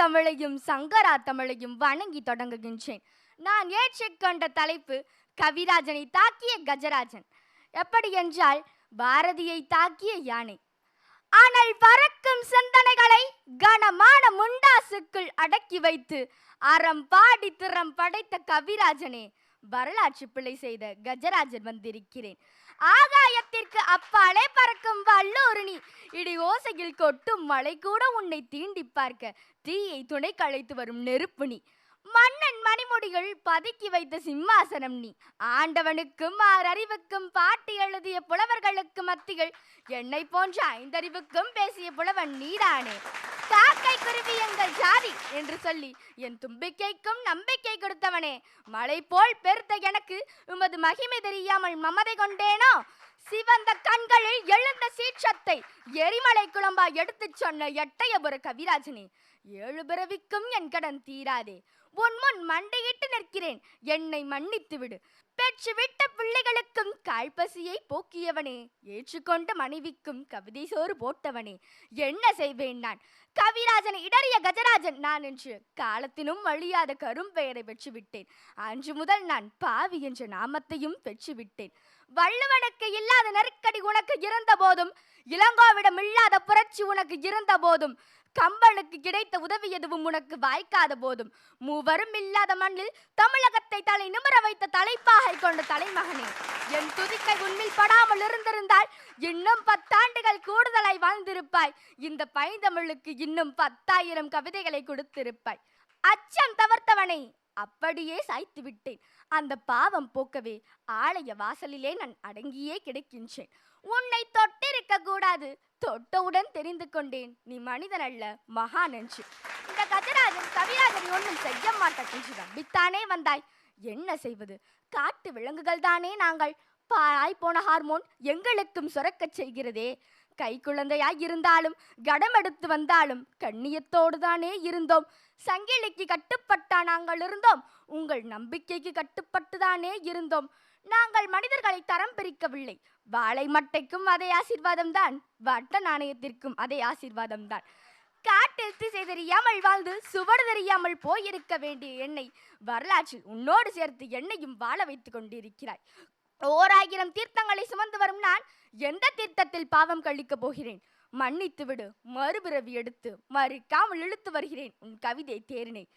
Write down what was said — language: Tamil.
தமிழையும் சங்கரா தமிழையும் வணங்கி தொடங்குகின்றேன். நான் ஏற்றுக்கொண்ட தலைப்பு கவிராஜனை தாக்கிய கஜராஜன். எப்படி என்றால் பாரதியை தாக்கிய யானை. ஆனால் பறக்கும் சிந்தனைகளை கனமான முண்டாசுக்குள் அடக்கி வைத்து அறம் பாடி திறம் படைத்த கவிராஜனே வரலாற்று பிழை செய்த கஜராஜன் வந்திருக்கிறேன். ஆகாயத்திற்கு அப்பாலே பறக்கும் வல்லூரணி இடி ஓசையில் கொட்டும் மழை கூட உன்னை தீண்டி பார்க்க தீயை துணை களைத்து வரும் நெருப்பு நீ. மன்னன் மணிமுடிகள் பதுக்கி வைத்த சிம்மாசனம் நீ. ஆண்டவனுக்கும் ஆறறிவுக்கும் பாட்டி எழுதிய புலவர்களுக்கு மத்தியில் என்னை போன்ற ஐந்தறிவுக்கும் பேசிய புலவன் நீதானே. காக்கை குருவி எங்கள் ஜாதி என்று சொல்லி என் தும்பிக்கைக்கும் நம்பிக்கை கொடுத்தவனே மலை போல் பெருத்த எனக்கு உமது மகிமை தெரியாமல் மமதை கொண்டேனோ? சிவந்த கண்களில் எழுந்த சீற்றத்தை எரிமலை குழம்பா எடுத்துச் சொன்ன எட்டயபுர கவிராஜனே ஏழு பிறவிக்கும் என் கடன் தீராதே. உன் முன் மண்டையிட்டு நிற்கிறேன். என்னை மன்னித்து விடு பெற்று விட்ட பிள்ளைகளுக்கும் கால்பசியை போக்கியவனே. ஏற்றுக்கொண்ட மனைவிக்கும் கவிதை சோறு போட்டவனே. என்ன செய்வேன் நான்? கவிராஜனை இடறிய கஜராஜன் நான் என்று காலத்தினும் அழியாத கரும்பெயரை பெற்றுவிட்டேன். அன்று முதல் நான் பாவி என்ற நாமத்தையும் பெற்றுவிட்டேன். வள்ளுவனுக்கு இல்லாத நெருக்கடி உனக்கு இருந்த போதும் இளங்கோவிடம் இல்லாத புரட்சி உனக்கு இருந்த போதும் கம்பனுக்கு கிடைத்த உதவி எதுவும் உனக்கு வாய்க்காத போதும். மூவரும் இல்லாத மண்ணில் தமிழகத்தை தலை நிமிர வைத்த தலைப்பாகை கொண்ட தலைமகனே என் துதிக்கை உண்மையில் படாமல் இருந்திருந்தால் இன்னும் பத்தாண்டுகள் கூடுதலாய் வாழ்ந்திருப்பாய். இந்த பைந்தமிழுக்கு இன்னும் பத்தாயிரம் கவிதைகளை கொடுத்திருப்பாய். அச்சம் தவிர்த்தவனை அப்படியே சாய்த்து விட்டேன். அந்த பாவம் போக்கவே ஆலய வாசலிலே நான் அடங்கியே கிடக்கின்றேன். உன்னை தொட்டிருக்க கூடாது தொட்டவுடன் தெரிந்து கொண்டேன். நீ மனிதன் அல்ல மகான் என்று. இந்த கஜராஜன் கவிராஜன் ஒன்றும் செய்ய மாட்டேன் என்று நம்பித்தானே வந்தாய். என்ன செய்வது? காட்டு விலங்குகள் தானே நாங்கள். பாழாய் போன ஹார்மோன் எங்களுக்கும் சுரக்கச் செய்கிறதே. கை குழந்தையாய் இருந்தாலும் கடம் எடுத்து வந்தாலும் கண்ணியத்தோடு தானே இருந்தோம். சங்கிலிக்கு கட்டுப்பட்டா நாங்கள் இருந்தோம். உங்கள் நம்பிக்கைக்கு கட்டுப்பட்டுதானே இருந்தோம். நாங்கள் மனிதர்களை தரம் பிரிக்கவில்லை. வாழை மட்டைக்கும் அதே ஆசீர்வாதம் தான் வட்ட நாணயத்திற்கும் அதே ஆசீர்வாதம் தான் காட்டில் திசை தெரியாமல் வாழ்ந்து சுவடு தெரியாமல் போயிருக்க வேண்டிய என்னை. வரலாற்றில் உன்னோடு சேர்த்து என்னையும் வாழ வைத்துக் கொண்டிருக்கிறாய். ஓராயிரம் தீர்த்தங்களை சுமந்து வரும் நான் எந்த தீர்த்தத்தில் பாவம் கழிக்கப் போகிறேன்? மன்னித்து விடு மறுபிறவி எடுத்து மறுக்காமல் இழுத்து வருகிறேன். உன் கவிதை தேரினை